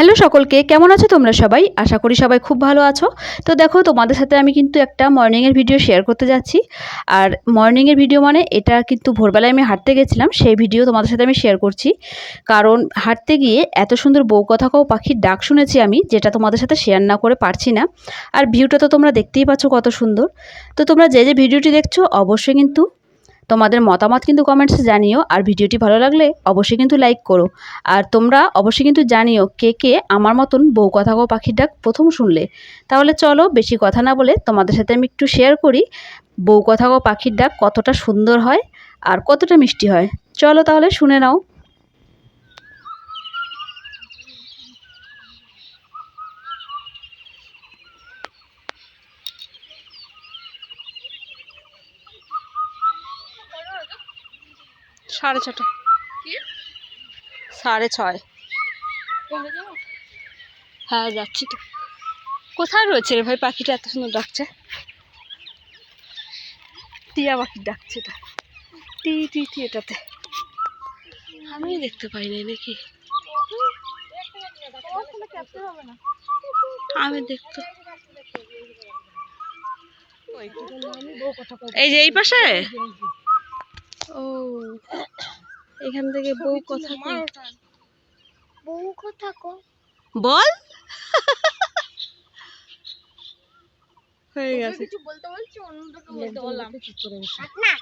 Hello সকলকে, কেমন আছো তোমরা সবাই? আশা করি সবাই খুব ভালো আছো। তো দেখো, তোমাদের সাথে আমি কিন্তু একটা মর্নিংয়ের ভিডিও শেয়ার করতে যাচ্ছি। আর মর্নিংয়ের ভিডিও মানে এটা কিন্তু ভোরবেলায় আমি হাঁটতে গেছিলাম, সেই ভিডিও তোমাদের সাথে আমি শেয়ার করছি। কারণ হাঁটতে গিয়ে এত সুন্দর বউ কথা কও পাখির ডাক শুনেছি আমি, যেটা তোমাদের সাথে শেয়ার না করে পারছি না। আর ভিউটা তো তোমরা দেখতেই পাচ্ছ কত সুন্দর। তো তোমরা যে যে ভিডিওটি দেখছ, অবশ্যই কিন্তু তোমাদের মতামত কিন্তু কমেন্টসে জানিও, আর ভিডিওটি ভালো লাগলে অবশ্যই কিন্তু লাইক করো। আর তোমরা অবশ্যই কিন্তু জানিও কে কে আমার মতন বউ কথা গো পাখির ডাক প্রথম শুনলে। তাহলে চলো বেশি কথা না বলে তোমাদের সাথে আমি একটু শেয়ার করি বউ কথা গো পাখির ডাক কতটা সুন্দর হয় আর কতটা মিষ্টি হয়। চলো তাহলে শুনে নাও। সাড়ে ছটা। সাড়ে ছয়। হ্যাঁ যাচ্ছি তো। কোথায় রয়েছে রে ভাই? পাখিটা এত সুন্দর ডাকছে। টিয়া পাখির ডাকছে এটা। টি টি টি এটাতে। আমি দেখতে পাই নাই নাকি? আমি দেখতে এই যে এই পাশে? ও এখান থেকে বউ কথা বউ কথা কো বল। হয়ে গেছে। কিছু বলতে বলছি অন্যটাকে বলতে বললাম। না